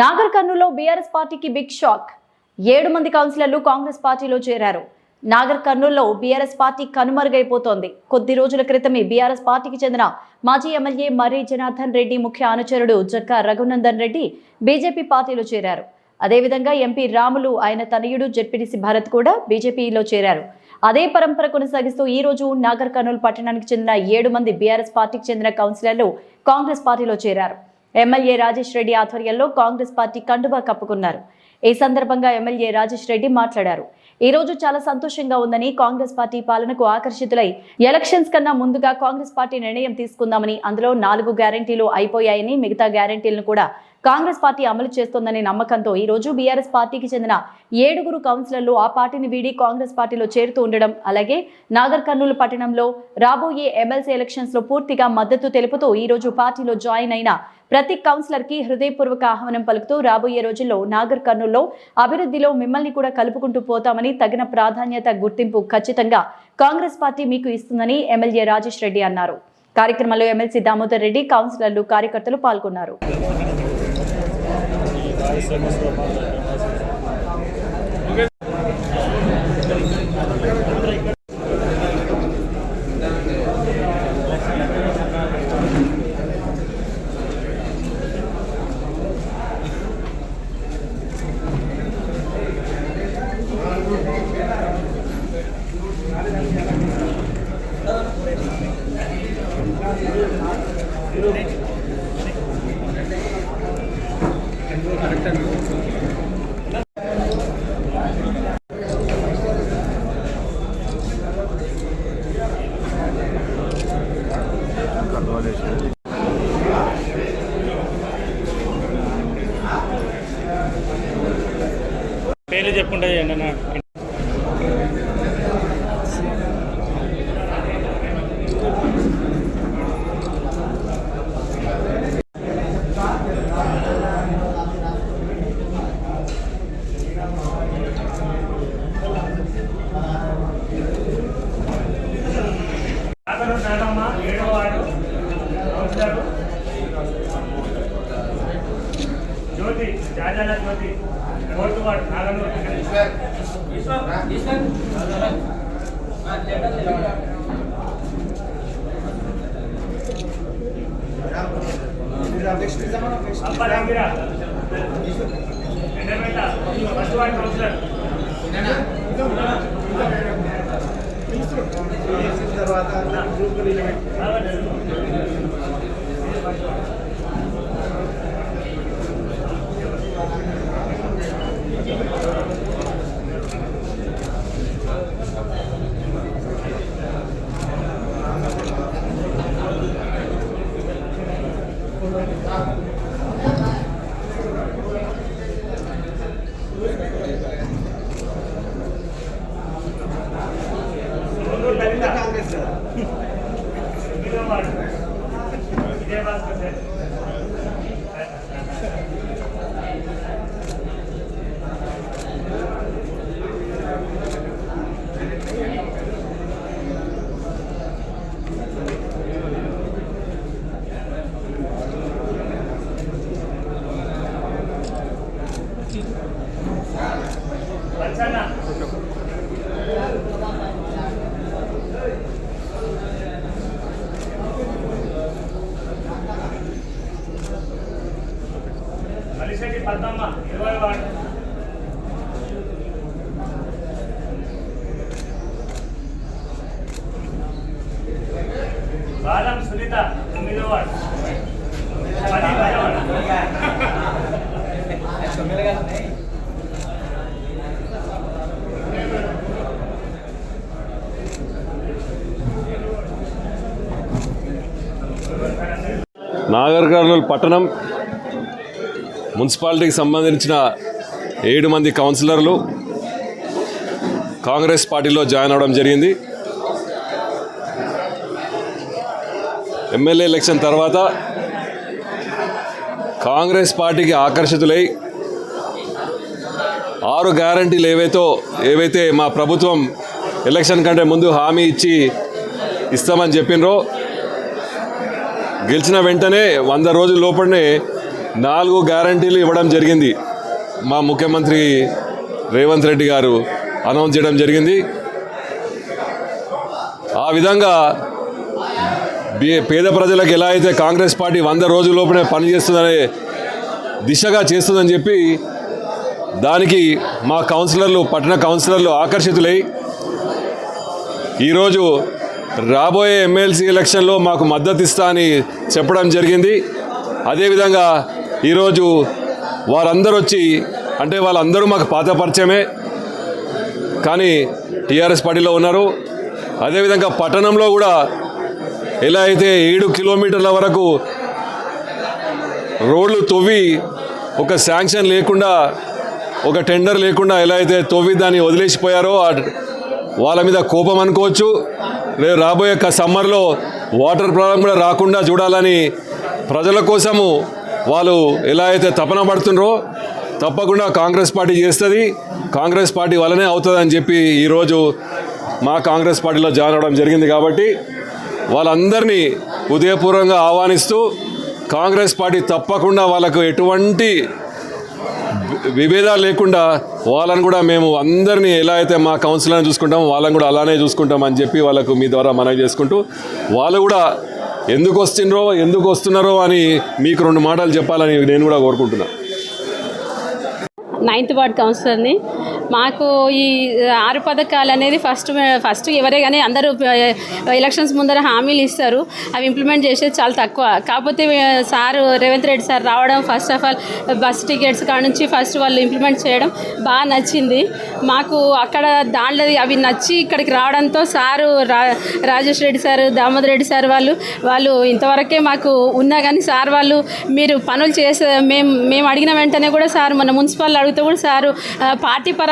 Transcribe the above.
నాగర్ కర్నూలులో బీఆర్ఎస్ పార్టీకి big shock ఏడు మంది కౌన్సిలర్లు కాంగ్రెస్ పార్టీలో చేరారు. నాగర్ కర్నూల్లో బీఆర్ఎస్ పార్టీ కనుమరుగైపోతోంది. కొద్ది రోజుల క్రితమే బీఆర్ఎస్ పార్టీకి చెందిన మాజీ ఎమ్మెల్యే మర్రి జనార్దన్ రెడ్డి ముఖ్య అనుచరుడు జక్కా రఘునందన్ రెడ్డి బీజేపీ పార్టీలో చేరారు. అదేవిధంగా ఎంపీ రాములు ఆయన తనయుడు జడ్పీటీసీ భరత్ కూడా బీజేపీలో చేరారు. అదే పరంపర కొనసాగిస్తూ ఈ రోజు నాగర్ కర్నూలు పట్టణానికి చెందిన ఏడు మంది బీఆర్ఎస్ పార్టీకి చెందిన కౌన్సిలర్లు కాంగ్రెస్ పార్టీలో చేరారు. ఎమ్మెల్యే రాజేష్ రెడ్డి ఆధ్వర్యంలో కాంగ్రెస్ పార్టీ కండువా కప్పుకున్నారు. ఈ సందర్భంగా ఎమ్మెల్యే రాజేష్ రెడ్డి మాట్లాడారు. ఈ రోజు చాలా సంతోషంగా ఉందని కాంగ్రెస్ పార్టీ పాలనకు ఆకర్షితులై ఎలక్షన్స్ కన్నా ముందుగా కాంగ్రెస్ పార్టీ నిర్ణయం తీసుకుందామని అందులో నాలుగు గ్యారంటీలు అయిపోయాయని మిగతా గ్యారంటీలను కూడా కాంగ్రెస్ పార్టీ అమలు చేస్తోందనే నమ్మకంతో ఈ రోజు బీఆర్ఎస్ పార్టీకి చెందిన ఏడుగురు కౌన్సిలర్లు ఆ పార్టీని వీడి కాంగ్రెస్ పార్టీలో చేరుతూ ఉండడం అలాగే నాగర్ కర్నూలు పట్టణంలో రాబోయే ఎమ్మెల్సీ ఎలక్షన్స్లో పూర్తిగా మద్దతు తెలుపుతూ ఈ రోజు పార్టీలో జాయిన్ అయిన ప్రతి కౌన్సిలర్కి హృదయపూర్వక ఆహ్వానం పలుకుతూ రాబోయే రోజుల్లో నాగర్ కర్నూల్లో అభివృద్ధిలో మిమ్మల్ని కూడా కలుపుకుంటూ పోతామని తగిన ప్రాధాన్యత గుర్తింపు ఖచ్చితంగా కాంగ్రెస్ పార్టీ మీకు ఇస్తుందని ఎమ్మెల్యే రాజేష్ రెడ్డి అన్నారు. కార్యక్రమంలో ఎమ్మెల్సీ దామోదర్ రెడ్డి కౌన్సిలర్లు కార్యకర్తలు పాల్గొన్నారు. పేర్లు చెప్పుకుంటే చేయండి అన్న నాగరు నాగమ్మ ఏడో వాడు councillor Jyothi Jajala Jyothi fourth ward Naganur. అప్పలాంగిరా ఎండబెట్ట ఫస్ట్ వార్డ్ కౌన్సిలర్ ముందు Thank you. మలిశెట్టి పద్మమ్మ ఇరవై వార్డు బాలం సునీత తొమ్మిదో వార్డు పది పదో నాగర్ కర్నూలు పట్టణం మున్సిపాలిటీకి సంబంధించిన ఏడు మంది కౌన్సిలర్లు కాంగ్రెస్ పార్టీలో జాయిన్ అవ్వడం జరిగింది. ఎమ్మెల్యే ఎలక్షన్ తర్వాత కాంగ్రెస్ పార్టీకి ఆకర్షితులై ఆరు గ్యారంటీలు ఏవైతే ఏవైతే మా ప్రభుత్వం ఎలక్షన్ కంటే ముందు హామీ ఇచ్చి ఇస్తామని చెప్పినరో గెలిచిన వెంటనే వంద రోజుల లోపలనే నాలుగు గ్యారంటీలు ఇవ్వడం జరిగింది. మా ముఖ్యమంత్రి రేవంత్ రెడ్డి గారు అనౌన్స్ చేయడం జరిగింది. ఆ విధంగా బి- పేద ప్రజలకు ఎలా అయితే కాంగ్రెస్ పార్టీ వంద రోజుల లోపలే పనిచేస్తుందనే దిశగా చేస్తుందని చెప్పి దానికి మా కౌన్సిలర్లు పట్టణ కౌన్సిలర్లు ఆకర్షితులై ఈరోజు రాబోయే ఎమ్మెల్సీ ఎలక్షన్లో మాకు మద్దతు ఇస్తా అని చెప్పడం జరిగింది. అదేవిధంగా ఈరోజు వారందరూ వచ్చి అంటే వాళ్ళందరూ మాకు పాత పరిచయమే కానీ టీఆర్ఎస్ పార్టీలో ఉన్నారు. అదేవిధంగా పట్టణంలో కూడా ఎలా అయితే ఏడు కిలోమీటర్ల వరకు రోడ్లు తవ్వి ఒక శాంక్షన్ లేకుండా ఒక టెండర్ లేకుండా ఎలా అయితే తవ్వి దాన్ని వదిలేసిపోయారో వాళ్ళ మీద కోపం అనుకోవచ్చు. రేపు రాబోయే సమ్మర్లో వాటర్ ప్రాబ్లం కూడా రాకుండా చూడాలని ప్రజల కోసము వాళ్ళు ఎలా అయితే తపన పడుతుండ్రో తప్పకుండా కాంగ్రెస్ పార్టీ చేస్తుంది. కాంగ్రెస్ పార్టీ వల్లనే అవుతుందని చెప్పి ఈరోజు మా కాంగ్రెస్ పార్టీలో జాయిన్ అవ్వడం జరిగింది కాబట్టి వాళ్ళందరినీ ఉదయపూర్వకంగా ఆహ్వానిస్తూ కాంగ్రెస్ పార్టీ తప్పకుండా వాళ్ళకు ఎటువంటి విభేదాలు లేకుండా వాళ్ళని కూడా మేము అందరినీ ఎలా అయితే మా కౌన్సిలర్ని చూసుకుంటామో వాళ్ళని కూడా అలానే చూసుకుంటాం అని చెప్పి వాళ్ళకు మీ ద్వారా మనవి చేసుకుంటూ వాళ్ళు కూడా ఎందుకు వస్తుండ్రో ఎందుకు వస్తున్నారో అని మీకు రెండు మాటలు చెప్పాలని నేను కూడా కోరుకుంటున్నాను నైన్త్ వార్డ్ కౌన్సిలర్ని మాకు ఈ ఆరు పథకాలు అనేది ఫస్ట్ ఫస్ట్ ఎవరే కానీ అందరూ ఎలక్షన్స్ ముందర హామీలు ఇస్తారు. అవి ఇంప్లిమెంట్ చేసేది చాలా తక్కువ. కాకపోతే సార్ రేవంత్ రెడ్డి సార్ రావడం first of all bus tickets కాడ నుంచి ఫస్ట్ వాళ్ళు ఇంప్లిమెంట్ చేయడం బాగా నచ్చింది. మాకు అక్కడ దాంట్లో అవి నచ్చి ఇక్కడికి రావడంతో సారు రా రాజేష్ రెడ్డి సార్ దామోదర్ రెడ్డి సార్ వాళ్ళు వాళ్ళు ఇంతవరకే మాకు ఉన్నా కానీ సార్ వాళ్ళు మీరు పనులు చేసే మేము మేము అడిగిన వెంటనే కూడా సార్ మన మున్సిపల్ అడిగితే కూడా సారు పార్టీ పరంగా